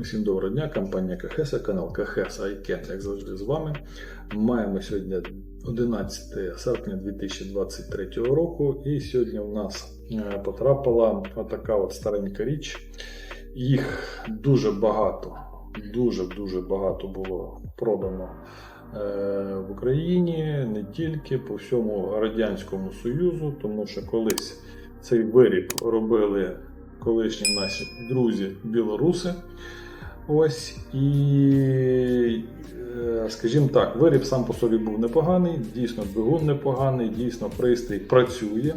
Всім доброго дня, компанія КХС, канал КХС Айкен, як завжди з вами. Маємо сьогодні 11 серпня 2023 року, і сьогодні у нас е, потрапила отака от старенька річ. Їх дуже багато, дуже-дуже багато було продано е, в Україні, не тільки по всьому Радянському Союзу, тому що колись цей виріб робили колишні наші друзі білоруси. Ось і, е, скажімо так, виріб сам по собі був непоганий, дійсно двигун непоганий, дійсно пристрій працює.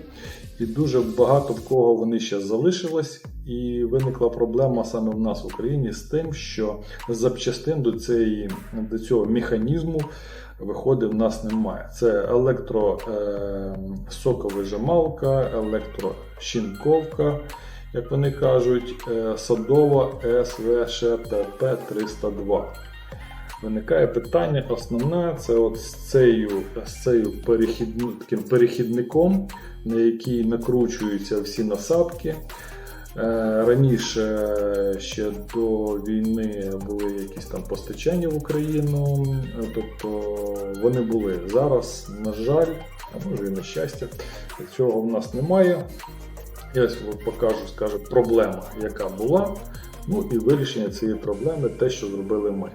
І дуже багато в кого вони ще залишилось. І виникла проблема саме в нас в Україні з тим, що запчастин до, цієї, до цього механізму виходить в нас немає. Це електросоковижималка, електрощінковка, як вони кажуть, садова СВШПП 302. Виникає питання основне це от з цією, з цією перехідну, таким перехідником, на який накручуються всі насадки. Е, Раніше ще до війни були якісь там постачання в Україну, е, тобто вони були. Зараз, на жаль, а може і на щастя, цього в нас немає. Я покажу, скажу, проблема, яка була. Ну і вирішення цієї проблеми те, що зробили ми.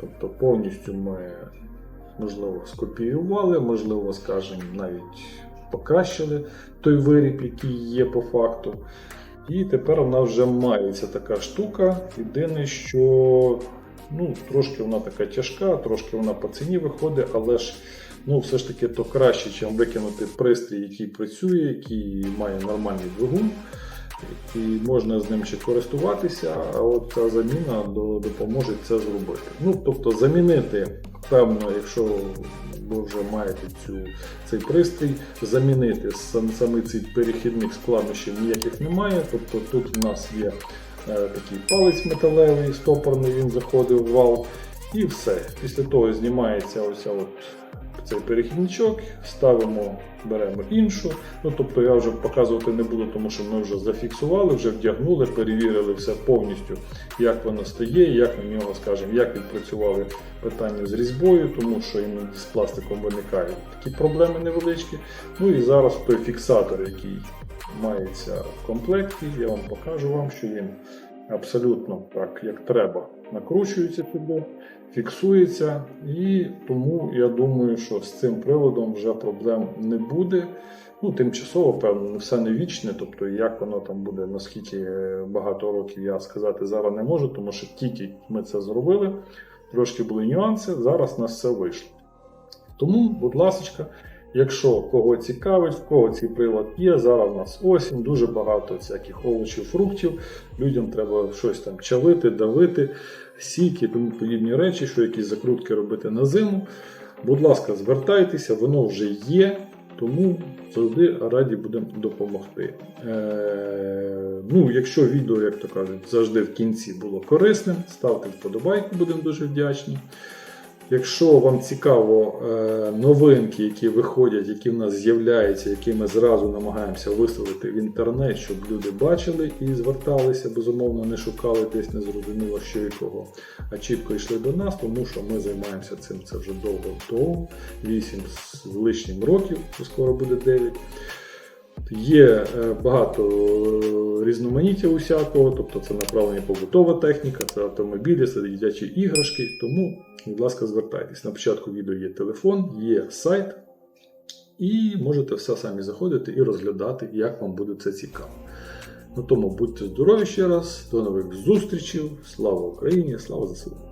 Тобто повністю ми, можливо, скопіювали, можливо, скажімо, навіть покращили той виріб, який є по факту. І тепер вона вже мається така штука. Єдине, що ну, трошки вона така тяжка, трошки вона по ціні виходить, але ж ну, все ж таки то краще, ніж викинути пристрій, який працює, який має нормальний двигун. І можна з ним ще користуватися, а от ця заміна допоможе це зробити. Ну, тобто замінити, певно, якщо ви вже маєте цю, цей пристрій, замінити сам, саме цей перехідник складнощів ніяких немає. Тобто тут у нас є е, такий палець металевий, стопорний, він заходить в вал, і все. Після того знімається ось от цей перехідничок, ставимо, беремо іншу. Ну, тобто я вже показувати не буду, тому що ми вже зафіксували, вже вдягнули, перевірили все повністю, як воно стає, як на нього, скажімо, як відпрацювали питання з різьбою, тому що іноді з пластиком виникають такі проблеми невеличкі. Ну і зараз той фіксатор, який мається в комплекті, я вам покажу вам, що він абсолютно так, як треба, накручується туди фіксується, і тому я думаю, що з цим приводом вже проблем не буде. Ну, тимчасово, певно, все не вічне, тобто як воно там буде, наскільки багато років я сказати зараз не можу, тому що тільки ми це зробили, трошки були нюанси, зараз нас все вийшло. Тому, будь ласка, якщо кого цікавить, в кого цей прилад є, зараз у нас осінь, дуже багато всяких овочів, фруктів. Людям треба щось там чавити, давити, сіки, тому подібні речі, що якісь закрутки робити на зиму. Будь ласка, звертайтеся, воно вже є, тому завжди раді будемо допомогти. Е, ну, якщо відео, як то кажуть, завжди в кінці було корисним, ставте вподобайку, будемо дуже вдячні. Якщо вам цікаво е, новинки, які виходять, які в нас з'являються, які ми зразу намагаємося виставити в інтернет, щоб люди бачили і зверталися, безумовно, не шукали десь незрозуміло що і кого, а чітко йшли до нас, тому що ми займаємося цим це вже довго-довго, 8 з лишнім років, скоро буде 9. Є е, багато е, різноманіття усякого, тобто це направлення побутова техніка, це автомобілі, це дитячі іграшки. Тому, будь ласка, звертайтесь. На початку відео є телефон, є сайт, і можете все самі заходити і розглядати, як вам буде це цікаво. На тому будьте здорові ще раз, до нових зустрічей. Слава Україні, слава ЗСУ!